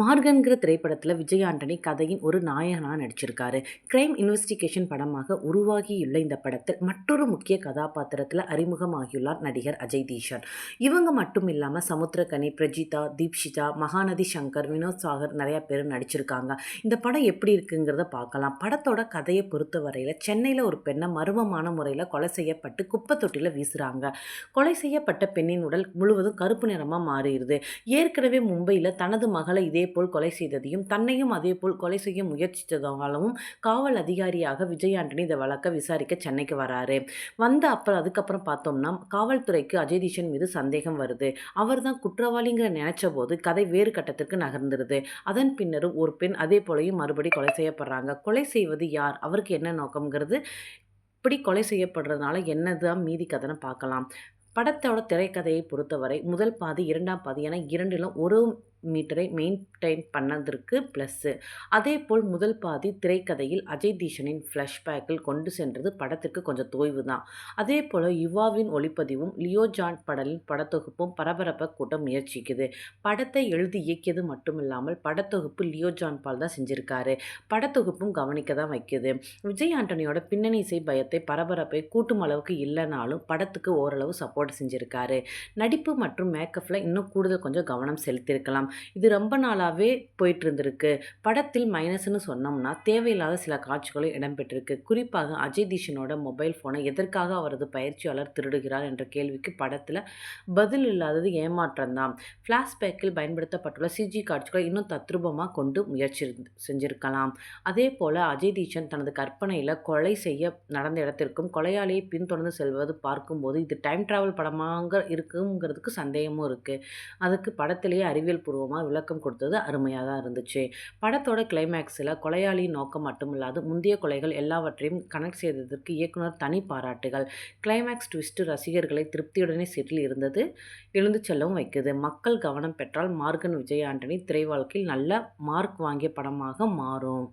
மார்கன்கிற திரைப்படத்தில் விஜய் ஆண்டனி கதையின் ஒரு நாயகனாக நடிச்சிருக்காரு. கிரைம் இன்வெஸ்டிகேஷன் படமாக உருவாகியுள்ள இந்த படத்தில் மற்றொரு முக்கிய கதாபாத்திரத்தில் அறிமுகமாகியுள்ளார் நடிகர் அஜய் தீஷன். இவங்க மட்டும் இல்லாமல் சமுத்திரகனி பிரஜிதா தீப்ஷிதா மகாநதி சங்கர் வினோத் சாகர் நிறையா பேர் நடிச்சிருக்காங்க. இந்த படம் எப்படி இருக்குங்கிறத பார்க்கலாம். படத்தோட கதையை பொறுத்தவரையில் சென்னையில் ஒரு பெண்ணை மர்மமான முறையில் கொலை செய்யப்பட்டு குப்பை தொட்டியில் வீசுகிறாங்க கொலை செய்யப்பட்ட பெண்ணின் உடல் முழுவதும் கருப்பு நிறமாக மாறிடுது. ஏற்கனவே மும்பையில் தனது மகளை இதே இதேபோல் கொலை செய்ததையும் தன்னையும் அதேபோல் கொலை செய்ய முயற்சித்ததாலும் காவல் அதிகாரியாக விஜய் ஆண்டனி இந்த வழக்கை விசாரிக்க சென்னைக்கு வராரு. வந்த அப்புறம் அதுக்கப்புறம் பார்த்தோம்னா காவல்துறைக்கு அஜய் தீஷன் மீது சந்தேகம் வருது. அவர் தான் குற்றவாளிங்கிற நினைச்ச போது கதை வேறு கட்டத்திற்கு நகர்ந்துருது. அதன் பின்னரும் ஒரு பெண் அதே போலையும் மறுபடி கொலை செய்யப்படுறாங்க. கொலை செய்வது யார்? அவருக்கு என்ன நோக்கம்ங்கிறது இப்படி கொலை செய்யப்படுறதுனால என்னதான் மீதி கதைன்னு பார்க்கலாம். படத்தோட திரைக்கதையை பொறுத்தவரை முதல் பாதி இரண்டாம் பாதி என இரண்டிலும் ஒரு மீட்டரை மெயின்டைன் பண்ணதற்கு ப்ளஸ்ஸு அதே போல் முதல் பாதி திரைக்கதையில் அஜய் தீஷனின் ஃப்ளாஷ்பேக்கில் கொண்டு சென்றது படத்திற்கு கொஞ்சம் தோய்வு தான் அதே போல் யுவாவின் ஒளிப்பதிவும் லியோ ஜான் படலின் படத்தொகுப்பும் பரபரப்பை கூட்ட முயற்சிக்குது. படத்தை எழுதி இயக்கியது மட்டும் இல்லாமல் படத்தொகுப்பு லியோ ஜான் பால் தான் செஞ்சுருக்காரு. படத்தொகுப்பும் கவனிக்க தான் வைக்குது. விஜய் ஆண்டனியோட பின்னணி இசை பயத்தை பரபரப்பை கூட்டும் அளவுக்கு இல்லைனாலும் படத்துக்கு ஓரளவு சப்போர்ட் செஞ்சுருக்காரு. நடிப்பு மற்றும் மேக்கப்பில் இன்னும் கூடுதல் கொஞ்சம் கவனம் செலுத்தியிருக்கலாம். இது ரொம்ப நாளாகவே போயிட்டு இருந்திருக்கு படத்தில் மைனஸ்னு சொன்னோம்னா தேவையில்லாத சில காட்சிகளும் இடம்பெற்றிருக்கு. குறிப்பாக அஜய் தீஷனோட மொபைல் ஃபோனை எதற்காக அவரது பயிற்சியாளர் திருடுகிறார் என்ற கேள்விக்கு படத்தில் பதில் இல்லாதது ஏமாற்றம் தான் ஃப்ளாஷ்பேக்கில் பயன்படுத்தப்பட்டுள்ள சிஜி காட்சிகளை இன்னும் தத்ரூபமாக கொண்டு முயற்சி செஞ்சிருக்கலாம். அதே போல் அஜய் தீஷன் தனது கற்பனையில் கொலை செய்ய நடந்த இடத்திற்கும் கொலையாளியை பின்தொடர்ந்து செல்வது பார்க்கும்போது இது டைம் ட்ராவல் படமாக இருக்குங்கிறதுக்கு சந்தேகமும் இருக்குது அதுக்கு படத்திலேயே அறிவியல் பூர்வம் பூர்வமாக விளக்கம் கொடுத்தது அருமையாக தான் இருந்துச்சு. படத்தோட கிளைமேக்ஸில் கொலையாளியின் நோக்கம் மட்டுமில்லாது முந்தைய கொலைகள் எல்லாவற்றையும் கனெக்ட் செய்ததற்கு இயக்குனர் தனி பாராட்டுகள். கிளைமேக்ஸ் ட்விஸ்ட் ரசிகர்களை திருப்தியுடனே சீட்டில் இருந்தது எழுந்து செல்லவும் வைக்குது. மக்கள் கவனம் பெற்றால் மார்கன் விஜய் ஆண்டனி திரை வாழ்க்கையில் நல்ல மார்க் வாங்கிய படமாக மாறும்.